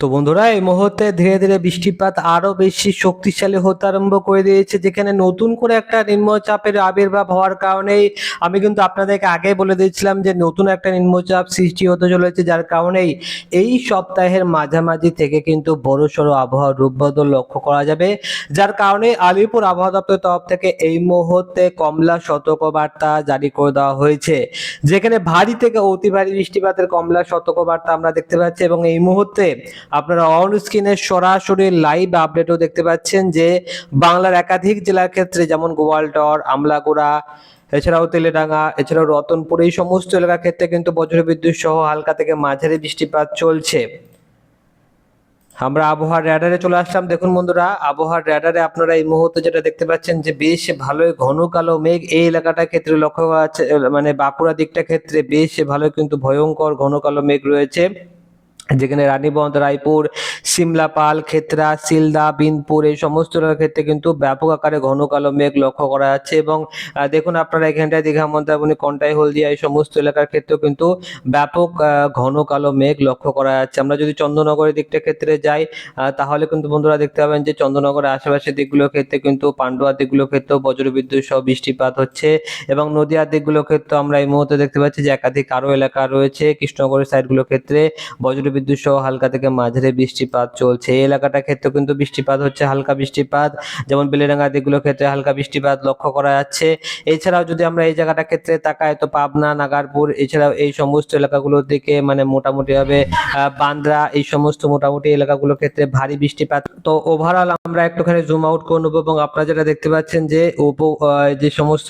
তো বন্ধুরা, এই মুহূর্তে ধীরে ধীরে বৃষ্টিপাত আরও বেশি শক্তিশালী হতে আরম্ভ করে দিয়েছে, যেখানে নতুন করে একটা নিম্নচাপের আবির্ভাব হওয়ার কারণেই আমি কিন্তু আপনাদেরকে আগে বলে দিয়েছিলাম যে নতুন একটা নিম্নচাপ সৃষ্টি হতে চলেছে, যার কারণেই এই সপ্তাহের মাঝামাঝি থেকে কিন্তু বড়সড় আবহাওয়ার রূপবদল লক্ষ্য করা যাবে। যার কারণে আলিপুর আবহাওয়া দপ্তরের তরফ থেকে এই মুহূর্তে কমলা সতর্কবার্তা জারি করে দেওয়া হয়েছে, যেখানে ভারী থেকে অতি ভারী বৃষ্টিপাতের কমলা সতর্কবার্তা আমরা দেখতে পাচ্ছি এবং এই মুহূর্তে আপনারা অন স্ক্রিনে সরাসরি লাইভ আপডেটও দেখতে পাচ্ছেন যে বাংলার একাধিক জেলার ক্ষেত্রে যেমন গোয়ালটর, আমলাগুড়া, এছাড়াও তেলেডাঙ্গা, এছাড়াও রতনপুর, এই সমস্ত এলাকার ক্ষেত্রে কিন্তু বজ্রবিদ্যুৎ সহ হালকা থেকে মাঝারি বৃষ্টিপাত চলছে। আমরা আবহাওয়ার র্যাডারে চলে আসলাম। দেখুন বন্ধুরা, আবহাওয়ার র্যাডারে আপনারা এই মুহূর্তে যেটা দেখতে পাচ্ছেন যে বেশ ভালোই ঘন কালো মেঘ এই এলাকাটার ক্ষেত্রে লক্ষ্য করা মানে বাঁকুড়া দিকটা ক্ষেত্রে বেশ ভালো কিন্তু ভয়ঙ্কর ঘন কালো মেঘ রয়েছে। যেখানে রানীবন্ধ, রায়পুর সিমলাপাল খেতরা সিলদা, বিনপুর এই সমস্ত ক্ষেত্রে কিন্তু ব্যাপক আকারে ঘন কালো মেঘ লক্ষ্য করা যাচ্ছে এবং দেখুন আপনারা এখানটায় দীঘা, মন্দারমণি, কন্টাই, হলদিয়া এই সমস্ত এলাকার ক্ষেত্রেও কিন্তু ব্যাপক ঘন কালো মেঘ লক্ষ্য করা যাচ্ছে। আমরা যদি চন্দ্রনগরের দিকটা ক্ষেত্রে যাই তাহলে কিন্তু বন্ধুরা দেখতে পাবেন যে চন্দ্রনগরের আশেপাশের দিকগুলোর ক্ষেত্রে কিন্তু পান্ডুয়ার দিকগুলোর ক্ষেত্রেও বজ্রবিদ্যুৎ সহ বৃষ্টিপাত হচ্ছে এবং নদিয়ার দিকগুলোর ক্ষেত্রে আমরা এই মুহূর্তে দেখতে পাচ্ছি যে একাধিক আরও এলাকা রয়েছে। কৃষ্ণনগরের সাইডগুলোর ক্ষেত্রে বজ্রবিদ্যুৎ সহ হালকা থেকে মাঝারি বৃষ্টিপাত চলছে। এই এলাকাটার ক্ষেত্রে কিন্তু বৃষ্টিপাত হচ্ছে হালকা বৃষ্টিপাত। যেমন বেলেডাঙ্গা দিকগুলোর ক্ষেত্রে হালকা বৃষ্টিপাত লক্ষ্য করা যাচ্ছে। এছাড়াও যদি আমরা এই জায়গাটার ক্ষেত্রে তাকাই তো পাবনা নাগারপুর এছাড়াও এই সমস্ত এলাকাগুলোর দিকে মানে মোটামুটি ভাবে আহ, বান্দ্রা এই সমস্ত মোটামুটি এলাকাগুলোর ক্ষেত্রে ভারী বৃষ্টিপাত। তো ওভারঅল আমরা একটুখানি জুম আউট করে নেব এবং আপনারা যেটা দেখতে পাচ্ছেন যে উপ যে সমস্ত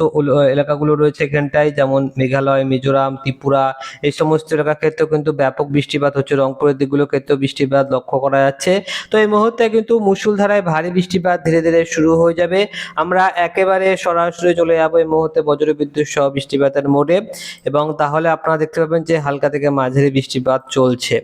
এলাকাগুলো রয়েছে এখানটায় যেমন মেঘালয় মিজোরাম ত্রিপুরা এই সমস্ত এলাকার ক্ষেত্রেও কিন্তু ব্যাপক বৃষ্টিপাত হচ্ছে রংপুরের দিকগুলো ক্ষেত্রেও বৃষ্টিপাত লক্ষ্য করা যাচ্ছে। তো এই মুহূর্তে কিন্তু মুসুলধারায় ভারী বৃষ্টিপাত ধীরে ধীরে শুরু হয়ে যাবে। আমরা একেবারে সরাসরি চলে যাব এই মুহূর্তে বজ্রবিদ্যুৎ সহ বৃষ্টিপাতের মোডে। এবং তাহলে আপনারা দেখতে পাবেন যে হালকা থেকে মাঝারি বৃষ্টিপাত চলছে।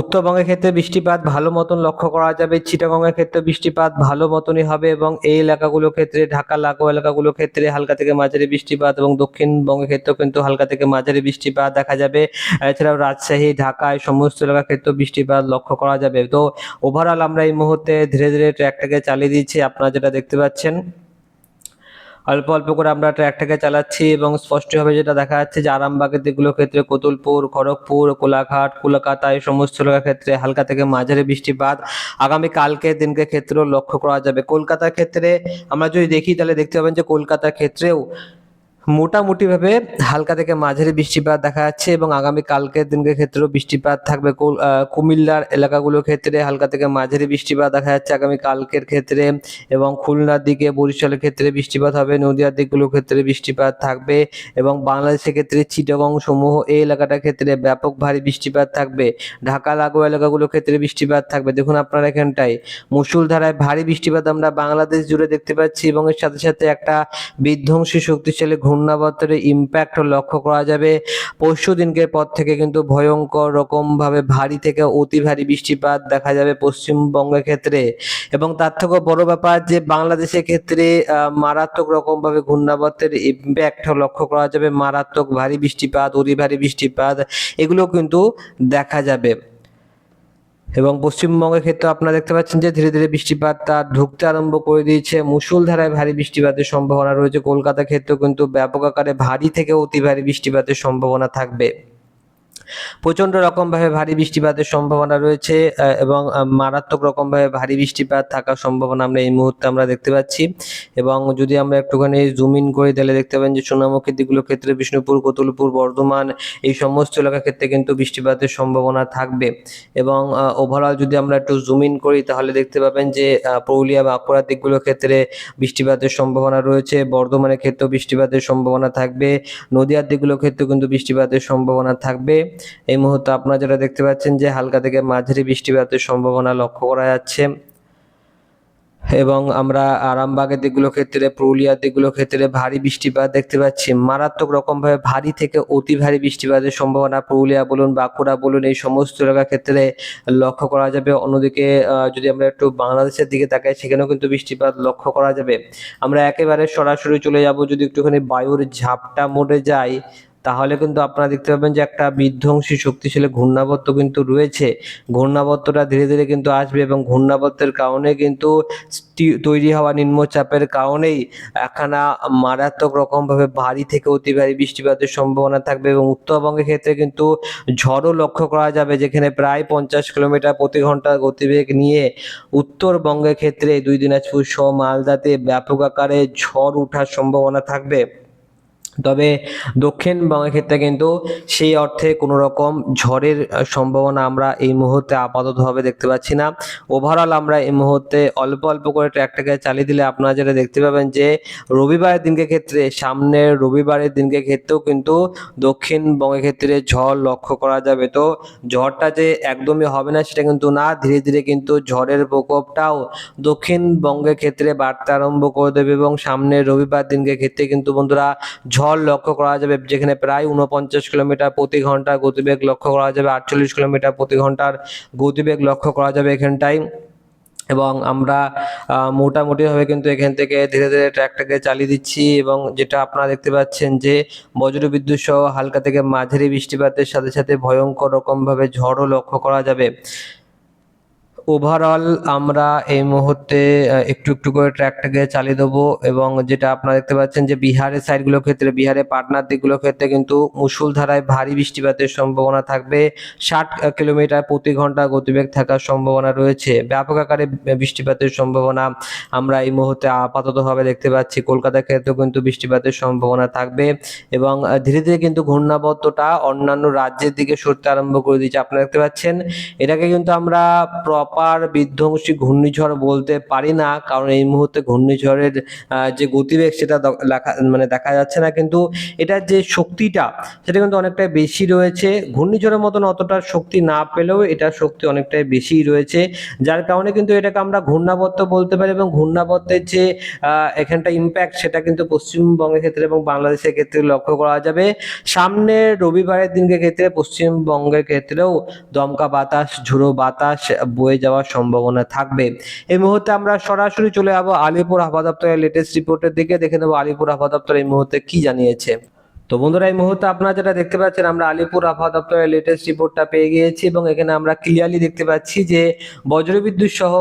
উত্তরবঙ্গের ক্ষেত্রে বৃষ্টিপাত ভালো মতন লক্ষ্য করা যাবে চিটাগংয়ের ক্ষেত্রে বৃষ্টিপাত ভালো মতনই হবে এবং এই এলাকাগুলোর ক্ষেত্রে, ঢাকা লাগোয়া এলাকাগুলোর ক্ষেত্রে হালকা থেকে মাঝারি বৃষ্টিপাত এবং দক্ষিণবঙ্গের ক্ষেত্রেও কিন্তু হালকা থেকে মাঝারি বৃষ্টিপাত দেখা যাবে। এছাড়াও রাজশাহী ঢাকা এই সমস্ত এলাকার ক্ষেত্রেও বৃষ্টিপাত লক্ষ্য করা যাবে। তো ওভারঅল আমরা এই মুহূর্তে ধীরে ধীরে ট্র্যাকটাকে চালিয়ে দিচ্ছি আপনারা যেটা দেখতে পাচ্ছেন। অল্প অল্প করে আমরা ট্র্যাকটাকে চালাচ্ছি এবং স্পষ্টভাবে যেটা দেখা যাচ্ছে যে আরামবাগের দিকগুলোর ক্ষেত্রে কোতুলপুর, খড়গপুর, কোলাঘাট, কলকাতা এই সমস্ত এলাকার ক্ষেত্রে হালকা থেকে মাঝারি বৃষ্টিপাত। আগামী কালকে দিনকে ক্ষেত্রেও লক্ষ্য করা যাবে। কলকাতার ক্ষেত্রে আমরা যদি দেখি তাহলে দেখতে পাবেন যে কলকাতার ক্ষেত্রেও মোটামুটিভাবে হালকা থেকে মাঝারি বৃষ্টিপাত দেখা যাচ্ছে এবং আগামী কালকের দিনকে ক্ষেত্রেও বৃষ্টিপাত থাকবে। কুমিল্লার এলাকাগুলোর ক্ষেত্রে হালকা থেকে মাঝারি বৃষ্টিপাত দেখা যাচ্ছে আগামী কালকের ক্ষেত্রে এবং খুলনার দিকে বরিশালের ক্ষেত্রে বৃষ্টিপাত হবে, নদীয়ার দিকগুলোর ক্ষেত্রে বৃষ্টিপাত থাকবে এবং বাংলাদেশের ক্ষেত্রে চিটাগং সমূহ এই এলাকাটার ক্ষেত্রে ব্যাপক ভারী বৃষ্টিপাত থাকবে। ঢাকা লাগোয়া এলাকাগুলোর ক্ষেত্রে বৃষ্টিপাত থাকবে। দেখুন আপনারা এখানটায় মুসুলধারায় ভারী বৃষ্টিপাত আমরা বাংলাদেশ জুড়ে দেখতে পাচ্ছি এবং এর সাথে সাথে একটা বিধ্বংসী শক্তিশালী ঘূর্ণাবর্তের ইম্প্যাক্ট লক্ষ্য করা যাবে। পরশু দিনকে পর থেকে কিন্তু ভয়ঙ্কর রকম ভাবে ভারী থেকে অতি ভারী বৃষ্টিপাত দেখা যাবে পশ্চিমবঙ্গের ক্ষেত্রে। এবং তার থেকেও বড় ব্যাপার যে বাংলাদেশের ক্ষেত্রে মারাত্মক রকম ভাবে ঘূর্ণাবর্তের ইম্প্যাক্ট লক্ষ্য করা যাবে। মারাত্মক ভারী বৃষ্টিপাত, অতি ভারী বৃষ্টিপাত, এগুলো কিন্তু দেখা যাবে। এবং পশ্চিমবঙ্গের ক্ষেত্রে আপনারা দেখতে পাচ্ছেন যে ধীরে ধীরে বৃষ্টিপাত তা ঢুকতে আরম্ভ করে দিয়েছে। মুসুলধারায় ভারী বৃষ্টিপাতের সম্ভাবনা রয়েছে। কলকাতার ক্ষেত্রেও কিন্তু ব্যাপক আকারে ভারী থেকে অতি ভারী বৃষ্টিপাতের সম্ভাবনা থাকবে। প্রচণ্ড রকম ভাবে ভারী বৃষ্টিপাতের সম্ভাবনা রয়েছে এবং মারাত্মক রকম ভাবে ভারী বৃষ্টিপাত থাকার সম্ভাবনা আমরা এই মুহূর্তে আমরা দেখতে পাচ্ছি। এবং যদি আমরা একটুখানি জুম ইন করি তাহলে দেখতে পাবেন যে সোনামুখী দিকগুলোর ক্ষেত্রে বিষ্ণুপুর, কতুলপুর, বর্ধমান, এই সমস্ত এলাকার ক্ষেত্রে কিন্তু বৃষ্টিপাতের সম্ভাবনা থাকবে। এবং ওভারঅল যদি আমরা একটু জুম ইন করি তাহলে দেখতে পাবেন যে পুরুলিয়া বাঁকুড়ার দিকগুলোর ক্ষেত্রে বৃষ্টিপাতের সম্ভাবনা রয়েছে, বর্ধমানের ক্ষেত্রেও বৃষ্টিপাতের সম্ভাবনা থাকবে, নদীয়ার দিকগুলোর ক্ষেত্রেও কিন্তু বৃষ্টিপাতের সম্ভাবনা থাকবে। এই মুহূর্তে আপনারা যেটা দেখতে পাচ্ছেন যে হালকা থেকে মাঝারি বৃষ্টিপাতের সম্ভাবনা লক্ষ্য করা যাচ্ছে। এবং আমরা আরামবাগের দিকগুলোর ক্ষেত্রে, পুরুলিয়ার দিকগুলোর ক্ষেত্রে ভারী বৃষ্টিপাত দেখতে পাচ্ছি। মারাত্মক রকমভাবে ভারী থেকে অতি ভারী বৃষ্টিপাতের সম্ভাবনা পুরুলিয়া বলুন, বাঁকুড়া বলুন, এই সমস্ত এলাকার ক্ষেত্রে লক্ষ্য করা যাবে। অন্যদিকে যদি আমরা একটু বাংলাদেশের দিকে তাকাই, সেখানেও কিন্তু বৃষ্টিপাত লক্ষ্য করা যাবে। আমরা একেবারে সরাসরি চলে যাব, যদি একটুখানি বায়ুর ঝাপটা মোড়ে যাই তাহলে কিন্তু আপনারা দেখতে পাবেন যে একটা বিধ্বংসী শক্তিশালী ঘূর্ণাবর্ত কিন্তু রয়েছে। ঘূর্ণাবর্তটা ধীরে ধীরে কিন্তু আসবে এবং ঘূর্ণাবর্তের কারণে কিন্তু তৈরি হওয়া নিম্নচাপের কারণেই একখানা মারাত্মক রকমভাবে ভারী থেকে অতি ভারী বৃষ্টিপাতের সম্ভাবনা থাকবে এবং উত্তরবঙ্গের ক্ষেত্রে কিন্তু ঝড়ও লক্ষ্য করা যাবে, যেখানে প্রায় পঞ্চাশ কিলোমিটার প্রতি ঘণ্টা গতিবেগ নিয়ে উত্তরবঙ্গের ক্ষেত্রে দুই দিনাজপুর সহ মালদাতে ব্যাপক আকারে ঝড় ওঠার সম্ভাবনা থাকবে। তবে দক্ষিণবঙ্গের ক্ষেত্রে কিন্তু সেই অর্থে কোনো রকম ঝড়ের সম্ভাবনা আমরা এই মুহূর্তে আপাততভাবে দেখতে পাচ্ছি না। ওভারঅল আমরা এই মুহূর্তে অল্প অল্প করে ট্র্যাকটাকে চালিয়ে দিলে আপনারা যেটা দেখতে পাবেন যে, রবিবারের দিনকে ক্ষেত্রে, সামনের রবিবারের দিনকে ক্ষেত্রেও কিন্তু দক্ষিণবঙ্গের ক্ষেত্রে ঝড় লক্ষ্য করা যাবে। তো ঝড়টা যে একদমই হবে না সেটা কিন্তু না, ধীরে ধীরে কিন্তু ঝড়ের প্রকোপটাও দক্ষিণবঙ্গের ক্ষেত্রে বাড়তে আরম্ভ করে দেবে এবং সামনের রবিবার দিনকে ক্ষেত্রে কিন্তু বন্ধুরা ঝড় লক্ষ্য করা যাবে, যেখানে প্রায় উনপঞ্চাশ কিলোমিটার প্রতি ঘণ্টা গতিবেগ লক্ষ্য করা যাবে, আটচল্লিশ কিলোমিটার প্রতি ঘণ্টার গতিবেগ লক্ষ্য করা যাবে এখানটায়। এবং আমরা মোটামুটিভাবে কিন্তু এখান থেকে ধীরে ধীরে ট্র্যাকটাকে চালিয়ে দিচ্ছি এবং যেটা আপনারা দেখতে পাচ্ছেন যে, বজ্রবিদ্যুৎ সহ হালকা থেকে মাঝারি বৃষ্টিপাতের সাথে সাথে ভয়ঙ্কর রকমভাবে ঝড়ও লক্ষ্য করা যাবে। ওভারঅল আমরা এই মুহূর্তে একটু একটু করে ট্র্যাকটাকে চালিয়ে দেবো এবং যেটা আপনারা দেখতে পাচ্ছেন যে বিহারের সাইডগুলোর ক্ষেত্রে বিহারে পাটনার দিকগুলোর ক্ষেত্রে কিন্তু মুষলধারায় ভারী বৃষ্টিপাতের সম্ভাবনা থাকবে। ষাট কিলোমিটার প্রতি ঘণ্টা গতিবেগ থাকার সম্ভাবনা রয়েছে। ব্যাপক আকারে বৃষ্টিপাতের সম্ভাবনা আমরা এই মুহূর্তে আপাততভাবে দেখতে পাচ্ছি। কলকাতার ক্ষেত্রেও কিন্তু বৃষ্টিপাতের সম্ভাবনা থাকবে এবং ধীরে ধীরে কিন্তু ঘূর্ণাবর্তটা অন্যান্য রাজ্যের দিকে সরতে আরম্ভ করে দিয়েছে আপনারা দেখতে পাচ্ছেন, এটাকে কিন্তু আমরা প্রপার বিধ্বংসী ঘূর্ণিঝড় বলতে পারি না, কারণ এই মুহূর্তে ঘূর্ণিঝড়ের যে গতিবেগ সেটা দ- লেখা- মানে দেখা যাচ্ছে না। কিন্তু এটার যে শক্তিটা, সেটা কিন্তু অনেকটাই বেশি রয়েছে। ঘূর্ণিঝড়ের মতন অতটা শক্তি না পেলেও এটার শক্তি অনেকটাই বেশি রয়েছে। যার কারণে কিন্তু এটাকে আমরা ঘূর্ণাবর্ত বলতে পারি এবং ঘূর্ণাবর্তের যে এখানটা ইম্প্যাক্ট সেটা কিন্তু পশ্চিমবঙ্গের ক্ষেত্রে এবং বাংলাদেশের ক্ষেত্রে লক্ষ্য করা যাবে। সামনের রবিবারের দিনকে ক্ষেত্রে পশ্চিমবঙ্গের ক্ষেত্রেও দমকা বাতাস, ঝুড়ো বাতাস বয়ে যাওয়ার সম্ভাবনা থাকবে। এই মুহূর্তে আমরা সরাসরি চলে যাব আলিপুর আবহাওয়া দপ্তরের লেটেস্ট রিপোর্টের দিকে। দেখে নেব আলিপুর আবহাওয়া দপ্তর এই মুহূর্তে কি জানিয়েছে। তো বন্ধুরা, এই মুহূর্তে আপনারা যেটা দেখতে পাচ্ছেন, আমরা আলিপুর আবহাওয়া দপ্তরের লেটেস্ট রিপোর্টটা পেয়ে গিয়েছি এবং এখানে আমরা ক্লিয়ারলি দেখতে পাচ্ছি যে বজ্রবিদ্যুৎ সহ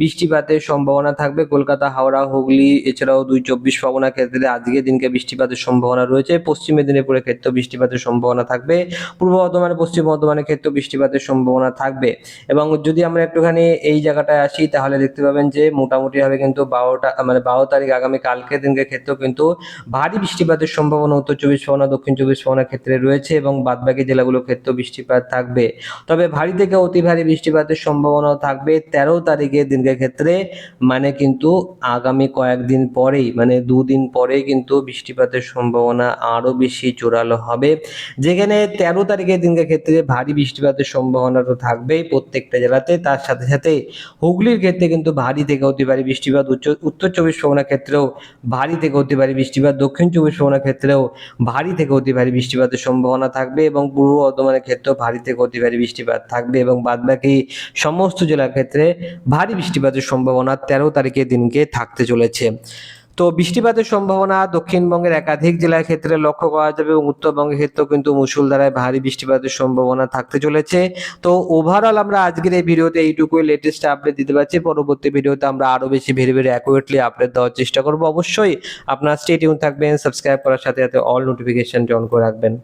বৃষ্টিপাতের সম্ভাবনা থাকবে। কলকাতা, হাওড়া, হুগলি, এছাড়াও দুই চব্বিশ পরগনা ক্ষেত্রে আজকে দিনকে বৃষ্টিপাতের সম্ভাবনা রয়েছে। পশ্চিম মেদিনীপুরের ক্ষেত্রেও বৃষ্টিপাতের সম্ভাবনা থাকবে। পূর্ব বর্ধমানে পশ্চিম বর্ধমানের ক্ষেত্রেও বৃষ্টিপাতের সম্ভাবনা থাকবে। এবং যদি আমরা একটুখানি এই জায়গাটায় আসি, তাহলে দেখতে পাবেন যে মোটামুটিভাবে কিন্তু বারোটা মানে বারো তারিখ আগামী কালকে দিনকে ক্ষেত্রেও কিন্তু ভারী বৃষ্টিপাতের সম্ভাবনা উত্তর চব্বিশ পরগনা দক্ষিণ চব্বিশ পরগনার ক্ষেত্রে রয়েছে এবং বাদবাকি জেলাগুলোর ক্ষেত্রেও বৃষ্টিপাত থাকবে। তবে ভারী থেকে অতি ভারী বৃষ্টিপাতের সম্ভাবনাও থাকবে। তেরো তারিখের দিনকে ক্ষেত্রে মানে কিন্তু আগামী কয়েকদিন পরেই মানে দুদিন পরেই কিন্তু বৃষ্টিপাতের সম্ভাবনা আরও বেশি জোরালো হবে। যেখানে তেরো তারিখের দিনকে ক্ষেত্রে ভারী বৃষ্টিপাতের সম্ভাবনা তো থাকবেই প্রত্যেকটা জেলাতে। তার সাথে সাথে হুগলির ক্ষেত্রে কিন্তু ভারী থেকে অতি ভারী বৃষ্টিপাত, উচ্চ- উত্তর চব্বিশ পরগনার ক্ষেত্রেও ভারী থেকে অতি ভারী বৃষ্টিপাত, দক্ষিণ চব্বিশ পরগনার ক্ষেত্রেও ভারী থেকে অতি ভারী বৃষ্টিপাতের সম্ভাবনা থাকবে এবং পূর্ব বর্ধমানের ক্ষেত্রেও ভারী থেকে অতি ভারী বৃষ্টিপাত থাকবে এবং বাদবাকি সমস্ত জেলার ক্ষেত্রে ভারী বৃষ্টিপাতের সম্ভাবনা তেরো তারিখের দিনকে থাকতে চলেছে। তো বৃষ্টিপাতের সম্ভাবনা দক্ষিণবঙ্গের একাধিক জেলার ক্ষেত্রে লক্ষ্য করা যাবে এবং উত্তরবঙ্গের ক্ষেত্রেও কিন্তু মুসুলধারায় ভারী বৃষ্টিপাতের সম্ভাবনা থাকতে চলেছে। তো ওভারঅল আমরা আজকের এই ভিডিওতে এইটুকুই লেটেস্ট আপডেট দিতে পারছি। পরবর্তী ভিডিওতে আমরা আরও বেশি ভেরি ভেরি অ্যাকুরেটলি আপডেট দেওয়ার চেষ্টা করব। অবশ্যই আপনার স্টেটিউন থাকবেন সাবস্ক্রাইব করার সাথে সাথে অল নোটিফিকেশন অন করে রাখবেন।